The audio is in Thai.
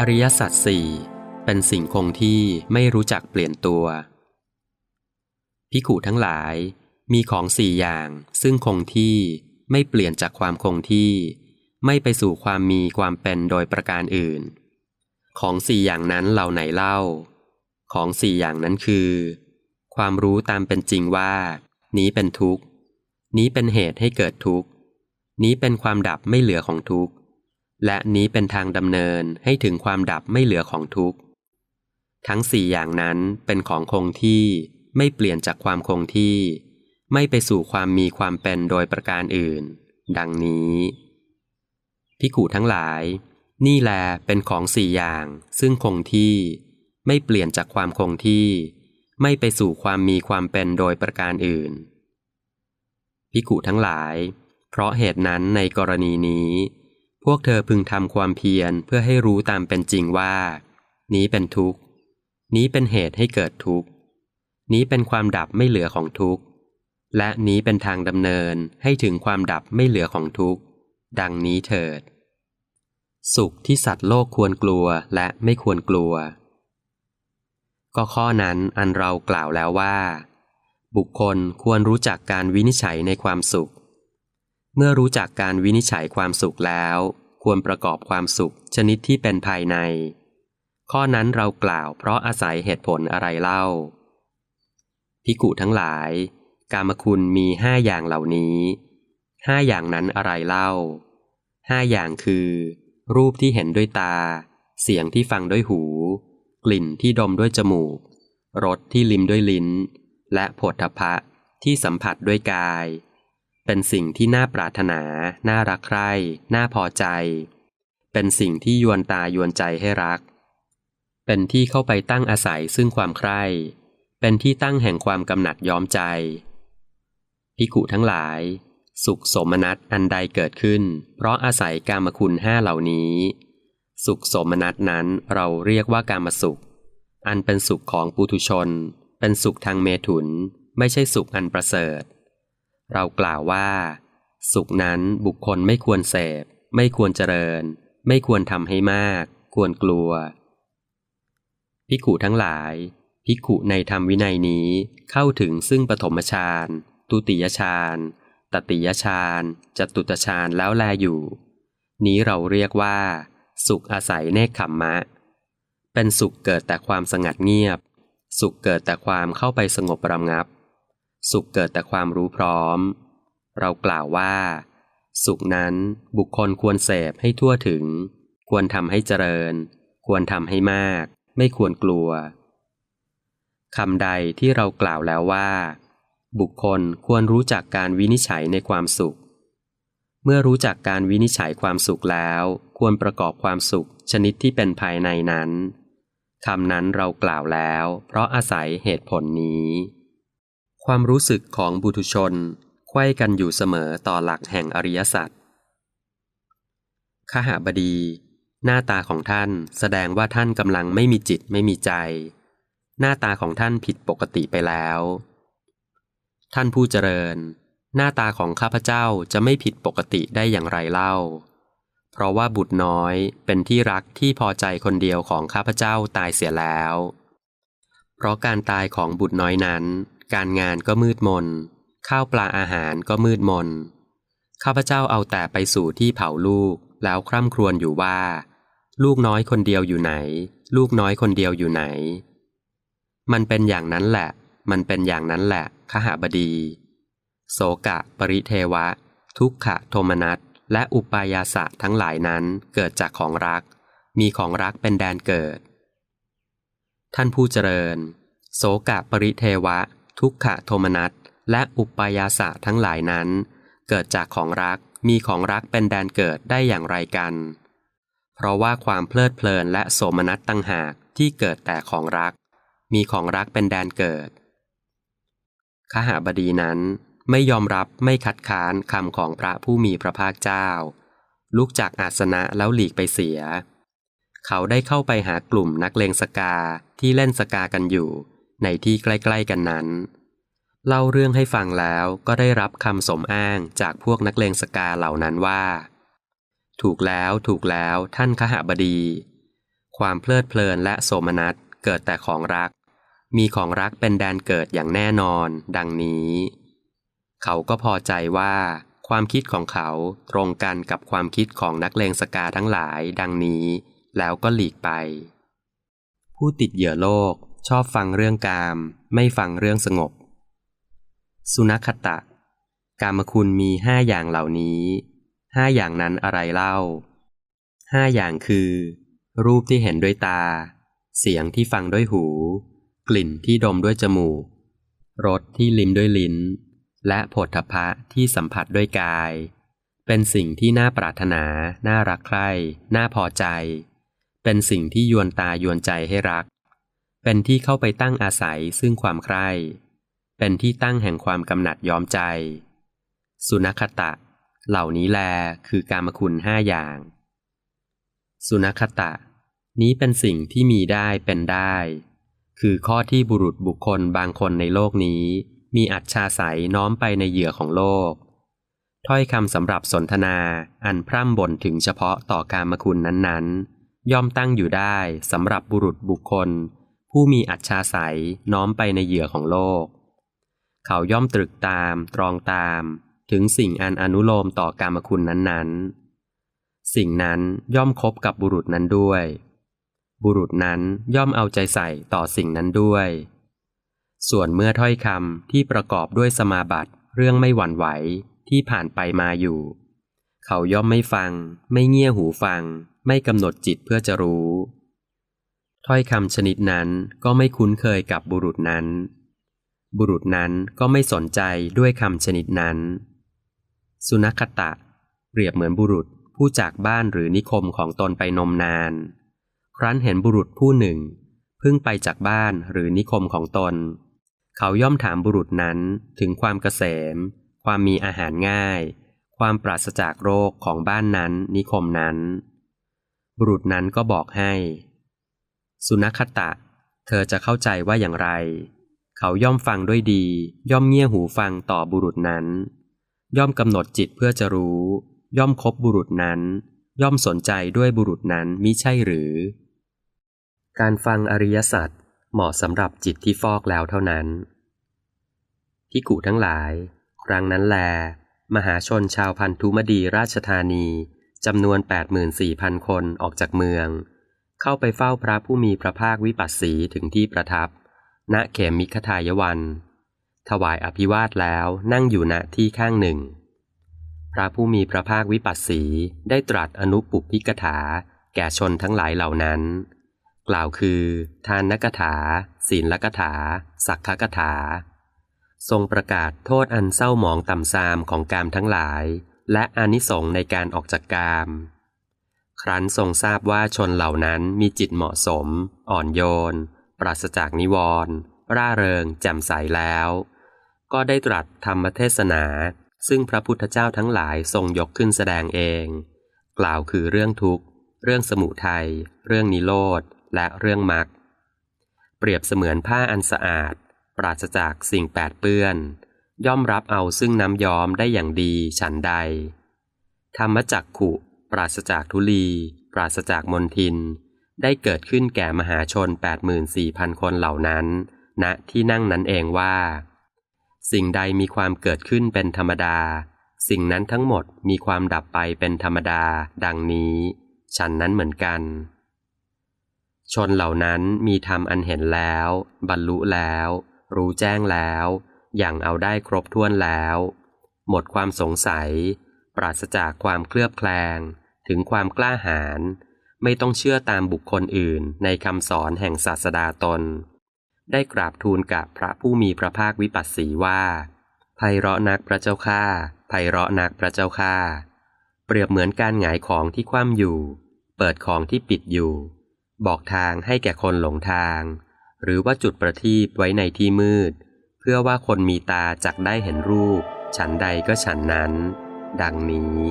อริยสัจสี่เป็นสิ่งคงที่ไม่รู้จักเปลี่ยนตัว พิขุทั้งหลายมีของสี่อย่างซึ่งคงที่ไม่เปลี่ยนจากความคงที่ ไม่ไปสู่ความมีความเป็นโดยประการอื่น ของสี่อย่างนั้นเหล่าไหนเล่า ของสี่อย่างนั้นคือ ความรู้ตามเป็นจริงว่า นี้เป็นทุกข์ นี้เป็นเหตุให้เกิดทุกข์ นี้เป็นความดับไม่เหลือของทุกข์ และนี้เป็นทางดำเนินให้ถึงความดับไม่เหลือของทุกข์ ทั้งสี่อย่างนั้นเป็นของคงที่ไม่เปลี่ยนจากความคงที่ ไม่ไปสู่ความมีความเป็นโดยประการอื่น ดังนี้พิขูทั้งหลาย นี่แลเป็นของสี่อย่าง ซึ่งคงที่ ไม่เปลี่ยนจากความคงที่ ไม่ไปสู่ความมีความเป็นโดยประการอื่นพิขุทั้งหลาย เพราะเหตุนั้นในกรณีนี้ วกเธอพึงทำความเพียรเพื่อให้รู้ตามเป็นจริงว่า นี้เป็นทุกข์ นี้เป็นเหตุให้เกิดทุกข์ นี้เป็นความดับไม่เหลือของทุกข์ และนี้เป็นทางดำเนินให้ถึงความดับไม่เหลือของทุกข์ ดังนี้เถิด สุขที่สัตว์โลกควรกลัวและไม่ควรกลัว ก็ข้อนั้นอันเรากล่าวแล้วว่า บุคคลควรรู้จักการวินิจฉัยในความสุขเมื่อรู้จักการวินิจฉัยความสุขแล้ว ควรประกอบความสุขชนิดที่เป็นภายใน ข้อนั้นเรากล่าวเพราะอาศัยเหตุผลอะไรเล่า พิกุทั้งหลาย กามคุณมีห้าอย่างเหล่านี้ ห้าอย่างนั้นอะไรเล่า ห้าอย่างคือ รูปที่เห็นด้วยตา เสียงที่ฟังด้วยหู กลิ่นที่ดมด้วยจมูก รสที่ลิ้มด้วยลิ้น และผลทพะที่สัมผัสด้วยกาย เป็นสิ่งที่น่าปรารถนา น่ารักใคร่ น่าพอใจ เป็นสิ่งที่ยวนตายวนใจให้รัก เป็นที่เข้าไปตั้งอาศัยซึ่งความใคร่ เป็นที่ตั้งแห่งความกำหนัดย้อมใจ พิกุทั้งหลาย สุขสมนัตอันใดเกิดขึ้น เพราะอาศัยกามคุณห้าเหล่านี้ สุขสมนัตนั้นเราเรียกว่ากามสุข อันเป็นสุขของปุถุชน เป็นสุขทางเมถุน ไม่ใช่สุขอันประเสริฐ เรากล่าวว่า สุขนั้นบุคคลไม่ควรเสพ ไม่ควรเจริญ ไม่ควรทำให้มาก ควรกลัว พิกุทั้งหลาย พิกุในธรรมวินัยนี้เข้าถึงซึ่งปฐมฌานตุติยฌานตติยฌานจตุตฌานแล้วแลอยู่ นี้เราเรียกว่า สุขอาศัยเนคขมมะ เป็นสุขเกิดแต่ความสงัดเงียบ สุขเกิดแต่ความเข้าไปสงบระงับ สุขเกิดแต่ความรู้พร้อม เรากล่าวว่า สุขนั้นบุคคลควรเสพให้ทั่วถึง ควรทำให้เจริญ ควรทำให้มาก ไม่ควรกลัวคำใดที่เรากล่าวแล้วว่า บุคคลควรรู้จักการวินิจฉัยในความสุข เมื่อรู้จักการวินิจฉัยความสุขแล้ว ควรประกอบความสุขชนิดที่เป็นภายในนั้นคำนั้นเรากล่าวแล้ว เพราะอาศัยเหตุผลนี้ ความรู้สึกของบุตุชนไขว้กันอยู่เสมอต่อหลักแห่งอริยสัจขหบดี หน้าตาของท่านแสดงว่าท่านกำลังไม่มีจิตไม่มีใจ หน้าตาของท่านผิดปกติไปแล้ว ท่านผู้เจริญ หน้าตาของข้าพเจ้าจะไม่ผิดปกติได้อย่างไรเล่า เพราะว่าบุตรน้อยเป็นที่รักที่พอใจคนเดียวของข้าพเจ้าตายเสียแล้ว เพราะการตายของบุตรน้อยนั้น การงานก็มืดมน ข้าวปลาอาหารก็มืดมน ข้าพเจ้าเอาแต่ไปสู่ที่เผาลูกแล้วคร่ำครวญอยู่ว่า ลูกน้อยคนเดียวอยู่ไหน ลูกน้อยคนเดียวอยู่ไหน มันเป็นอย่างนั้นแหละ มันเป็นอย่างนั้นแหละขหาบดี โสกะ ปริเทวะ ทุกขะโทมนัสและอุปายาสะทั้งหลายนั้นเกิดจากของรัก มีของรักเป็นแดนเกิด ท่านผู้เจริญ โสกะปริเทวะ ทุกขะโทมนัสและอุปายาสะทั้งหลายนั้น เกิดจากของรักมีของรักเป็นแดนเกิดได้อย่างไรกัน เพราะว่าความเพลิดเพลินและโสมนัสตั้งหากที่เกิดแต่ของรัก มีของรักเป็นแดนเกิดขหาบดีนั้นไม่ยอมรับไม่คัดค้านคำของพระผู้มีพระภาคเจ้า ลุกจากอาสนะแล้วหลีกไปเสีย เขาได้เข้าไปหากลุ่มนักเลงสกาที่เล่นสกากันอยู่ ในที่ใกล้ๆกันนั้น เล่าเรื่องให้ฟังแล้วก็ได้รับคำสมอ้างจากพวกนักเลงสกาเหล่านั้นว่า ถูกแล้วถูกแล้วท่านขหบดี ความเพลิดเพลินและโสมนัสเกิดแต่ของรัก มีของรักเป็นแดนเกิดอย่างแน่นอน ดังนี้ เขาก็พอใจว่า ความคิดของเขาตรงกันกับความคิดของนักเลงสกาทั้งหลาย ดังนี้ แล้วก็หลีกไป ผู้ติดเหยื่อโลก ชอบฟังเรื่องกาม ไม่ฟังเรื่องสงบ สุนัขตะ กามคุณมีห้าอย่างเหล่านี้ห้าอย่างนั้นอะไรเล่าห้าอย่างคือ รูปที่เห็นด้วยตา เสียงที่ฟังด้วยหู กลิ่นที่ดมด้วยจมูกรสที่ลิ้มด้วยลิ้น และผลทพะที่สัมผัสด้วยกาย เป็นสิ่งที่น่าปรารถนา น่ารักใคร่ น่าพอใจ เป็นสิ่งที่ยวนตายวนใจให้รัก เป็นที่เข้าไปตั้งอาศัยซึ่งความใคร่ เป็นที่ตั้งแห่งความกำหนัดยอมใจ สุนัขตะ เหล่านี้แลคือกามคุณห้าอย่าง สุนัขตะ นี้เป็นสิ่งที่มีได้เป็นได้ คือข้อที่บุรุษบุคคลบางคนในโลกนี้ มีอัจฉาสยน้อมไปในเหยื่อของโลก ถ้อยคำสำหรับสนทนาอันพร่ำบ่นถึงเฉพาะต่อการมคุณนั้นๆ ย่อมตั้งอยู่ได้สำหรับบุรุษบุคคล ผู้มีอัจฉาสยน้อมไปในเหยื่อของโลก เขาย่อมตรึกตาม ตรองตาม ถึงสิ่งอันอนุโลมต่อกามคุณนั้นๆ สิ่งนั้นย่อมคบกับบุรุษนั้นด้วย บุรุษนั้นย่อมเอาใจใส่ต่อสิ่งนั้นด้วย ส่วนเมื่อถ้อยคำที่ประกอบด้วยสมาบัติเรื่องไม่หวั่นไหวที่ผ่านไปมาอยู่ เขาย่อมไม่ฟัง ไม่เงี่ยหูฟัง ไม่กำหนดจิตเพื่อจะรู้ ถ้อยคำชนิดนั้นก็ไม่คุ้นเคยกับบุรุษนั้น บุรุษนั้นก็ไม่สนใจด้วยคำชนิดนั้น สุนัขตะ เปรียบเหมือนบุรุษผู้จากบ้านหรือนิคมของตนไปนมนาน ครั้นเห็นบุรุษผู้หนึ่งเพิ่งไปจากบ้านหรือนิคมของตน เขาย่อมถามบุรุษนั้นถึงความเกษม ความมีอาหารง่าย ความปราศจากโรคของบ้านนั้นนิคมนั้น บุรุษนั้นก็บอกให้ สุนัขตะ เธอจะเข้าใจว่าอย่างไร เขาย่อมฟังด้วยดี ย่อมเงี่ยหูฟังต่อบุรุษนั้น ย่อมกำหนดจิตเพื่อจะรู้ ย่อมคบบุรุษนั้น ย่อมสนใจด้วยบุรุษนั้นมิใช่หรือ การฟังอริยสัจเหมาะสำหรับจิตที่ฟอกแล้วเท่านั้นพิกุทั้งหลาย ครั้งนั้นแล มหาชนชาวพันธุมดีราชธานีจำนวน 84,000 คนออกจากเมือง เข้าไปเฝ้าพระผู้มีพระภาควิปัสสีถึงที่ประทับ ณเขมมิคทายวัน ถวายอภิวาทแล้วนั่งอยู่ณที่ข้างหนึ่ง พระผู้มีพระภาควิปัสสีได้ตรัสอนุปุพิกถา แก่ชนทั้งหลายเหล่านั้น กล่าวคือ ทานนกถา ศีลลกถา สักขกถา ทรงประกาศโทษอันเศร้าหมองต่ำซามของกามทั้งหลาย และอานิสงส์ในการออกจากกาม ครั้นทรงทราบว่าชนเหล่านั้นมีจิตเหมาะสม อ่อนโยน ปราศจากนิวรณ์ร่าเริง แจ่มใสแล้ว ก็ได้ตรัสธรรมเทศนา ซึ่งพระพุทธเจ้าทั้งหลายทรงยกขึ้นแสดงเอง กล่าวคือเรื่องทุกข์ เรื่องสมุทัย เรื่องนิโรธ และเรื่องมรรค เปรียบเสมือนผ้าอันสะอาด ปราศจากสิ่งแปดเปื้อน ย่อมรับเอาซึ่งน้ำย้อมได้อย่างดีฉันใด ธรรมจักขุ ปราศจากทุลี ปราศจากมนทิน ได้เกิดขึ้นแก่มหาชน 84,000 คนเหล่านั้นณที่นั่งนั้นเองว่า สิ่งใดมีความเกิดขึ้นเป็นธรรมดา สิ่งนั้นทั้งหมดมีความดับไปเป็นธรรมดา ดังนี้ ฉันนั้นเหมือนกัน ชนเหล่านั้นมีธรรมอันเห็นแล้ว บรรลุแล้ว รู้แจ้งแล้ว อย่างเอาได้ครบถ้วนแล้ว หมดความสงสัย ปราศจากความเคลือบแคลง ถึงความกล้าหาญไม่ต้องเชื่อตามบุคคลอื่นในคำสอนแห่งศาสดาตน ได้กราบทูลกับพระผู้มีพระภาควิปัสสีว่าไพเราะนักพระเจ้าข้าไพเราะนักพระเจ้าข้าเปรียบเหมือนการหงายของที่คว่ำอยู่ เปิดของที่ปิดอยู่ บอกทางให้แก่คนหลงทาง หรือว่าจุดประทีปไว้ในที่มืด เพื่อว่าคนมีตาจักได้เห็นรูป ฉันใดก็ฉันนั้น ดังนี้